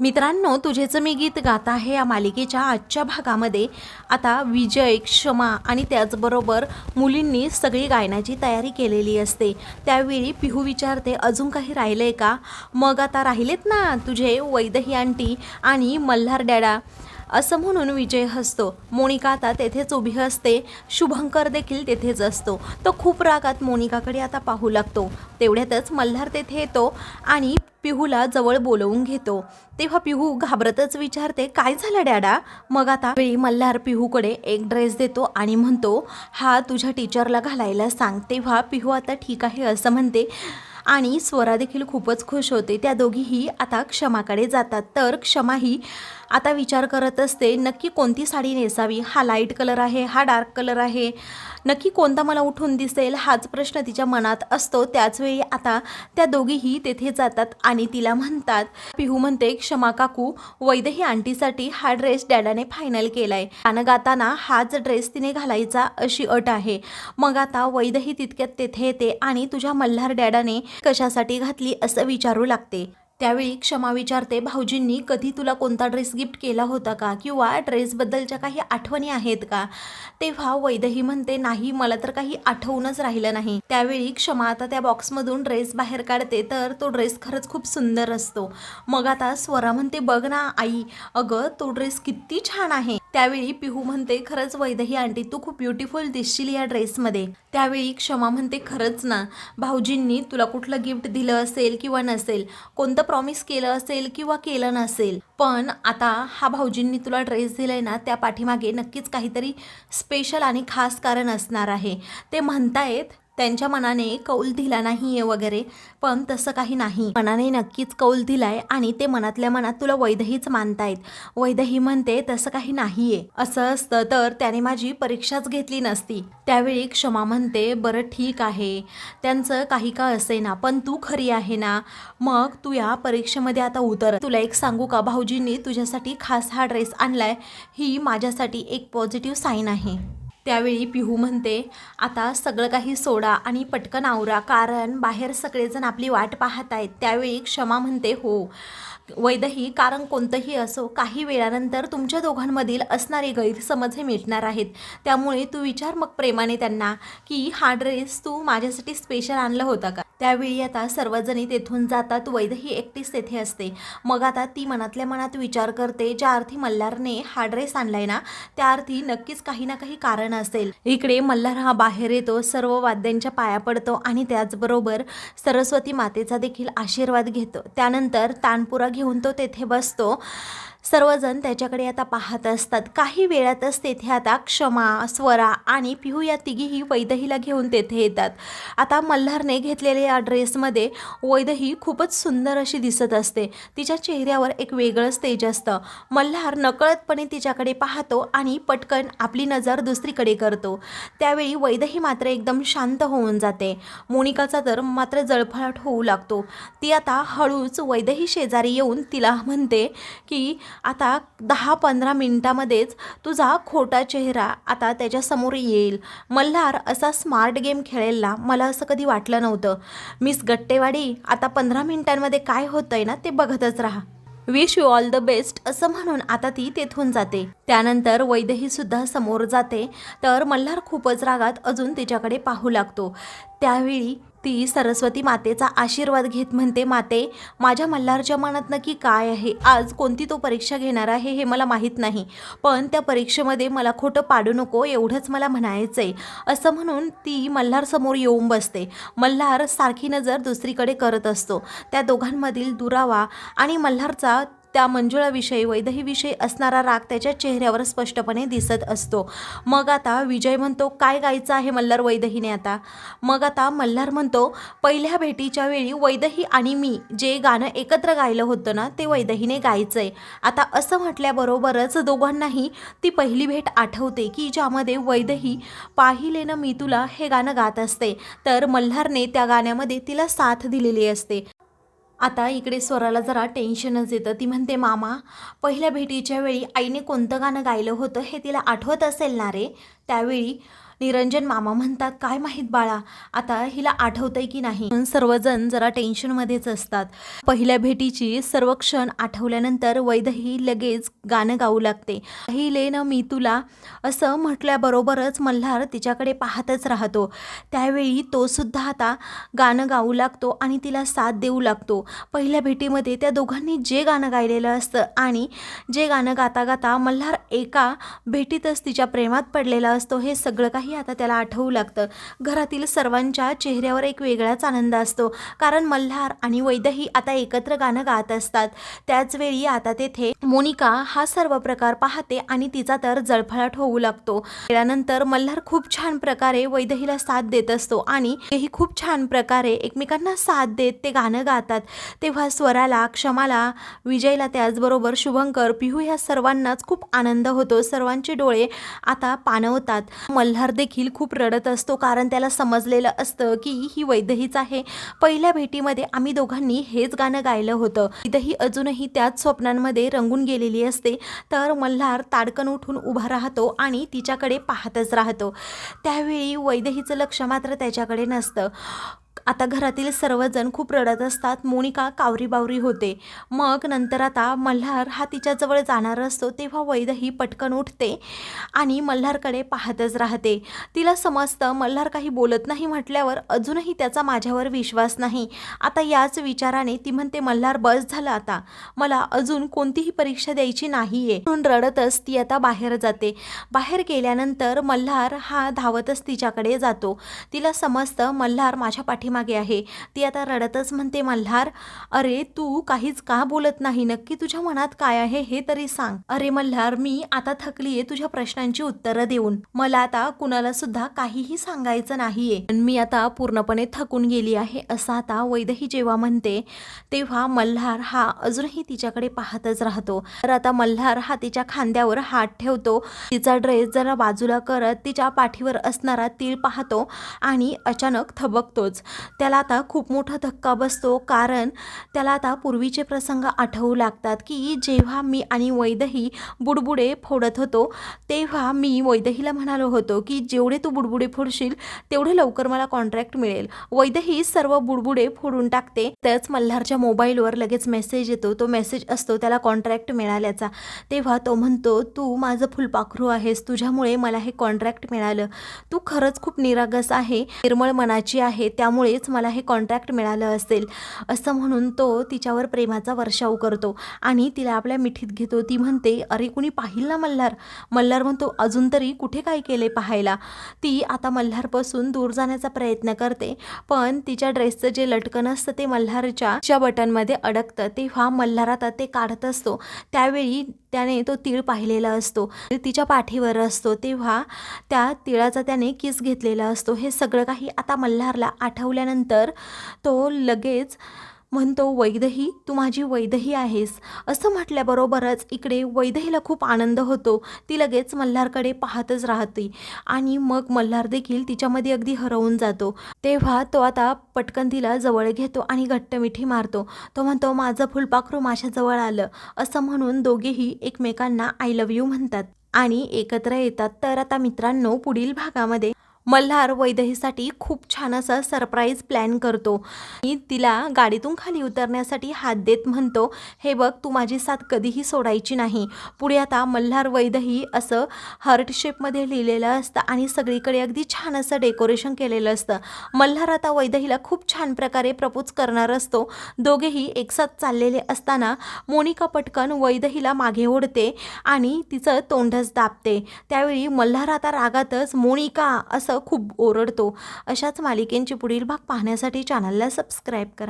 मित्रांनो तुझेच मी गीत गात आहे या मालिकेच्या आजच्या भागामध्ये. आता विजय क्षमा आणि त्याचबरोबर मुलींनी सगळी गायनाची तयारी केलेली असते. त्यावेळी पिहू विचारते अजून काही राहिलं आहे का? मग आता राहिलेत ना तुझे वैदही आंटी आणि मल्हार डॅडा. असं म्हणून विजय हसतो. मोनिका आता तेथेच उभी असते. शुभंकर देखील तेथेच असतो. तो खूप रागात मोनिकाकडे आता पाहू लागतो. तेवढ्यातच मल्हार तेथे येतो आणि पिहूला जवळ बोलवून घेतो. तेव्हा पिहू घाबरतच विचारते काय झालं डॅडा? मग आता? वेळी मल्हार पिहूकडे एक ड्रेस देतो आणि म्हणतो हा तुझ्या टीचरला घालायला सांग. तेव्हा पिहू आता ठीक आहे असं म्हणते आणि स्वरा देखील खूपच खुश होते. त्या दोघीही आता क्षमाकडे जातात. तर क्षमा ही आता विचार करत असते नक्की कोणती साडी नेसावी? हा लाइट कलर आहे हा डार्क कलर आहे. नक्की कोणता मला उठून दिसेल? हाच प्रश्न तिच्या मनात असतो. त्याचवेळी आता त्या दोघीही तेथे जातात आणि तिला म्हणतात पिहू म्हणते क्षमा काकू वैदही आंटीसाठी हा ड्रेस डॅडाने फायनल केलाय. गाणं गाताना हाच ड्रेस तिने घालायचा अशी अट आहे. मग आता वैदही तितक्यात तेथे येते आणि तुझ्या मल्हार डॅडाने कशासाठी घातली असं विचारू लागते. त्यावेळी क्षमा विचारते भाऊजींनी कधी तुला कोणता ड्रेस गिफ्ट केला होता का? किंवा ड्रेसबद्दलच्या काही आठवणी आहेत का? तेव्हा वैदही म्हणते नाही मला तर काही आठवूनच राहिलं नाही. त्यावेळी क्षमा आता त्या बॉक्समधून ड्रेस बाहेर काढते तर तो ड्रेस खरंच खूप सुंदर असतो. मग आता स्वरा म्हणते बघ ना आई अगं तो ड्रेस किती छान आहे. त्यावेळी पिहू म्हणते खरंच वैदही आंटी तू खूप ब्युटिफुल दिसशील या ड्रेसमध्ये त्यावेळी क्षमा म्हणते खरंच ना. भाऊजींनी तुला कुठलं गिफ्ट दिलं असेल किंवा नसेल कोणतं प्रॉमिस केलं असेल किंवा केलं नसेल पण आता हा भाऊजींनी तुला ड्रेस दिलाय ना त्या पाठीमागे नक्कीच काहीतरी स्पेशल आणि खास कारण असणार आहे. ते म्हणतायत त्यांच्या मनाने कौल दिला नाही आहे वगैरे. पण तसं काही नाही. मनाने नक्कीच कौल दिलाय आणि ते मनातल्या मनात तुला वैदहीच मानतायत. वैदही म्हणते तसं काही नाहीये. असं असतं तर त्याने माझी परीक्षाच घेतली नसती. त्यावेळी क्षमा म्हणते बरं ठीक आहे. त्यांचं काही का असे ना पण तू खरी आहे ना. मग तू या परीक्षेमध्ये आता उतर. तुला एक सांगू का भाऊजींनी तुझ्यासाठी खास हा ड्रेस आणलाय? ही माझ्यासाठी एक पॉझिटिव्ह साईन आहे. त्यावेळी पिहू म्हणते आता सगळं काही सोडा आणि पटकन आवरा कारण बाहेर सगळेजण आपली वाट पाहत आहेत. त्यावेळी क्षमा म्हणते हो वैदही कारण कोणतंही असो काही वेळानंतर तुमच्या दोघांमधील असणारे गैरसमज हे मिटणार आहेत. त्यामुळे तू विचार मग प्रेमाने त्यांना की हा ड्रेस तू माझ्यासाठी स्पेशल आणला होता का? त्यावेळी आता सर्वजणी तेथून जातात. वैदही एकटीच तेथे असते. मग आता ती मनातल्या मनात विचार करते. ज्या अर्थी मल्हारने हा ड्रेस आणलाय ना त्या अर्थी नक्कीच काही ना काही कारण असेल. इकडे मल्हार हा बाहेर येतो सर्व वाद्यांच्या पाया पडतो आणि त्याचबरोबर सरस्वती मातेचा देखील आशीर्वाद घेतो. त्यानंतर तानपुरा घेऊन तो तेथे बसतो. सर्वजण त्याच्याकडे आता पाहत असतात. काही वेळातच तेथे आता क्षमा स्वरा आणि पिहू या तिघीही वैदहीला घेऊन तेथे येतात. आता मल्हारने घेतलेल्या या ड्रेसमध्ये वैदही खूपच सुंदर अशी दिसत असते. तिच्या चेहऱ्यावर एक वेगळंच तेज असतं. मल्हार नकळतपणे तिच्याकडे पाहतो आणि पटकन आपली नजर दुसरीकडे करतो. त्यावेळी वैदही मात्र एकदम शांत होऊन जाते. मोनिकाचा तर मात्र जळफळाट होऊ लागतो. ती आता हळूच वैदही शेजारी येऊन तिला म्हणते की आता दहा पंधरा मिनटामध्येच तुझा खोटा चेहरा आता त्याच्यासमोर येईल. मल्हार असा स्मार्ट गेम खेळेल ना मला असं कधी वाटलं नव्हतं. मिस गट्टेवाडी आता पंधरा मिनिटांमध्ये काय होतंय ना ते बघतच राहा. Wish you all the best असं म्हणून आता ती तेथून जाते. त्यानंतर वैदही सुद्धा समोर जाते. तर मल्हार खूपच रागात अजून तिच्याकडे पाहू लागतो. त्यावेळी ती सरस्वती मातेचा आशीर्वाद घेत म्हणते माते माझ्या मल्हारच्या मनात नक्की काय आहे? आज कोणती तो परीक्षा घेणार आहे हे मला माहीत नाही. पण त्या परीक्षेमध्ये मला खोटं पाडू नको एवढंच मला म्हणायचं आहे असं म्हणून ती मल्हारसमोर येऊन बसते. मल्हार सारखी नजर दुसरीकडे करत असतो. त्या दोघांमधील दुरावा आणि मल्हारचा त्या मंजुळाविषयी वैदहीविषयी असणारा राग त्याच्या चेहऱ्यावर स्पष्टपणे दिसत असतो. मग आता विजय म्हणतो काय गायचं आहे मल्हार वैदहीने आता? मग आता मल्हार म्हणतो पहिल्या भेटीच्या वेळी वैदही आणि मी जे गाणं एकत्र गायलं होतं ना ते वैदहीने गायचं आहे आता असं म्हटल्याबरोबरच दोघांनाही ती पहिली भेट आठवते की ज्यामध्ये वैदही पाहिले ना मी तुला हे गाणं गात असते. तर मल्हारने त्या गाण्यामध्ये तिला साथ दिलेली असते. आता इकडे स्वराला जरा टेन्शनच येतं. ती म्हणते मामा पहिल्या भेटीच्या वेळी आईने कोणतं गाणं गायलं होतं हे तिला आठवत असेल ना रे? त्यावेळी निरंजन मामा म्हणतात काय माहीत बाळा आता हिला आठवतंय की नाही? म्हणून सर्वजण जरा टेन्शनमध्येच असतात. पहिल्या भेटीची सर्व क्षण आठवल्यानंतर वैदही लगेच गाणं गाऊ लागते. हिले न मी तुला असं म्हटल्याबरोबरच मल्हार तिच्याकडे पाहतच राहतो. त्यावेळी तो सुद्धा आता गाणं गाऊ लागतो आणि तिला साथ देऊ लागतो. पहिल्या भेटीमध्ये त्या दोघांनी जे गाणं गायलेलं असतं आणि जे गाणं गाता गाता मल्हार एका भेटीतच तिच्या प्रेमात पडलेला असतो हे सगळं काही आता त्याला आठवू लागतं. घरातील सर्वांच्या चेहऱ्यावर एक वेगळाच आनंद असतो. कारण मल्हार आणि वैदही आता एकत्र गाणं गात असतात. त्याचवेळी आता तेथे मोनिका हा सर्व प्रकार पाहते आणि तिचा तर जळफळाट होऊ लागतो. त्यानंतर मल्हार खूप छान प्रकारे वैदहीला साथ देत असतो आणि तेही खूप छान प्रकारे एकमेकांना साथ देत ते गाणं गातात. तेव्हा स्वराला क्षमाला विजयला त्याचबरोबर शुभंकर पिहू ह्या सर्वांनाच खूप आनंद होतो. सर्वांचे डोळे आता पाणवतात मल्हार देखील खूप रडत असतो कारण त्याला समजलेलं असतं की ही वैदहीच आहे. पहिल्या भेटीमध्ये आम्ही दोघांनी हेच गाणं गायलं होतं. वैदही अजूनही त्याच स्वप्नांमध्ये रंगून गेलेली असते. तर मल्हार ताडकन उठून उभा राहतो आणि तिच्याकडे पाहतच राहतो. त्यावेळी वैदहीचं लक्ष मात्र त्याच्याकडे नसतं. आता घरातील सर्वजण खूप रडत असतात. मोनिका कावरीबावरी होते. मग नंतर आता मल्हार हा तिच्याजवळ जाणार असतो तेव्हा वैदही पटकन उठते आणि मल्हारकडे पाहतच राहते. तिला समजतं मल्हार काही बोलत नाही म्हटल्यावर अजूनही त्याचा माझ्यावर विश्वास नाही. आता याच विचाराने ती म्हणते मल्हार बस झालं आता. मला अजून कोणतीही परीक्षा द्यायची नाही आहे म्हणून रडतच ती आता बाहेर जाते. बाहेर गेल्यानंतर मल्हार हा धावतच तिच्याकडे जातो. तिला समजतं मल्हार माझ्या पाठीमागे आहे. ती आता रडतच म्हणते मल्हार अरे तू काहीच का बोलत नाही? नक्की तुझ्या मनात काय आहे हे तरी सांग. अरे मल्हार मी आता थकलीये तुझ्या प्रश्नांची उत्तरं देऊन. मला आता कुणाला सुद्धा काहीही सांगायचं नाहीये. पण मी आता पूर्णपणे थकून गेली आहे असं आता वैदही जेव्हा म्हणते तेव्हा मल्हार हा अजूनही तिच्याकडे पाहतच राहतो. तर आता मल्हार हा तिच्या खांद्यावर हात ठेवतो. तिचा ड्रेस जरा बाजूला करत तिच्या पाठीवर असणारा तीळ पाहतो आणि अचानक थबकतोच. त्याला आता खूप मोठा धक्का बसतो. कारण त्याला आता पूर्वीचे प्रसंग आठवू लागतात की जेव्हा मी आणि वैदही बुडबुडे फोडत होतो तेव्हा मी वैदहीला म्हणालो होतो की जेवढे तू बुडबुडे फोडशील तेवढे लवकर मला कॉन्ट्रॅक्ट मिळेल. वैदही सर्व बुडबुडे फोडून टाकते. त्याच मल्हारच्या मोबाईलवर लगेच मेसेज येतो. तो मेसेज असतो त्याला कॉन्ट्रॅक्ट मिळाल्याचा. तेव्हा तो म्हणतो तू माझं फुलपाखरू आहेस. तुझ्यामुळे मला हे कॉन्ट्रॅक्ट मिळालं. तू खरंच खूप निरागस आहे. निर्मळ मनाची आहे. त्यामुळे त्यामुळेच मला हे कॉन्ट्रॅक्ट मिळालं असेल असं म्हणून तो तिच्यावर प्रेमाचा वर्षाव करतो. आणि तिला आपल्या मिठीत घेतो. ती म्हणते अरे कुणी पाहिल ना मल्हार? मल्हार म्हणतो अजून तरी कुठे काय केले पाहायला? ती आता मल्हारपासून दूर जाण्याचा प्रयत्न करते पण तिच्या ड्रेसचं जे लटकन असतं ते मल्हारच्या बटनमध्ये अडकतं. तेव्हा मल्हार आता ते काढत असतो. त्यावेळी त्याने तो तीळ पाहिलेला असतो म्हणजे तिच्या पाठीवर असतो तेव्हा त्या तिळाचा त्याने किस घेतलेला असतो. हे सगळं काही आता मल्हारला आठवल्यानंतर तो लगेच म्हणतो वैदही तू माझी वैदही आहेस. असं म्हटल्याबरोबरच इकडे वैदहीला खूप आनंद होतो. ती लगेच मल्हारकडे पाहतच राहते आणि मग मल्हार देखील तिच्यामध्ये अगदी हरवून जातो. तेव्हा तो आता पटकन तिला जवळ घेतो आणि घट्ट मिठी मारतो. तो म्हणतो माझं फुलपाखरू माझ्याजवळ आलं. असं म्हणून दोघेही एकमेकांना आय लव्ह यू म्हणतात आणि एकत्र येतात. तर आता मित्रांनो पुढील भागामध्ये मल्हार वैदहीसाठी खूप छान असा सरप्राईज प्लॅन करतो. मी तिला गाडीतून खाली उतरण्यासाठी हात देत म्हणतो हे बघ तू माझी साथ कधीही सोडायची नाही. पुढे आता मल्हार वैदही असं हर्ट शेपमध्ये लिहिलेलं असतं आणि सगळीकडे अगदी छान असं डेकोरेशन केलेलं असतं. मल्हार आता वैदहीला खूप छान प्रकारे प्रपोज करणार असतो. दोघेही एकसाथ चाललेले असताना मोनिका पटकन वैदहीला मागे ओढते आणि तिचं तोंडच दाबते. त्यावेळी मल्हार आता रागातच मोनिका असं असं खूप ओरडतो. अशाच मालिकेंचे पुढील भाग पाहण्यासाठी चॅनलला सबस्क्राईब करा.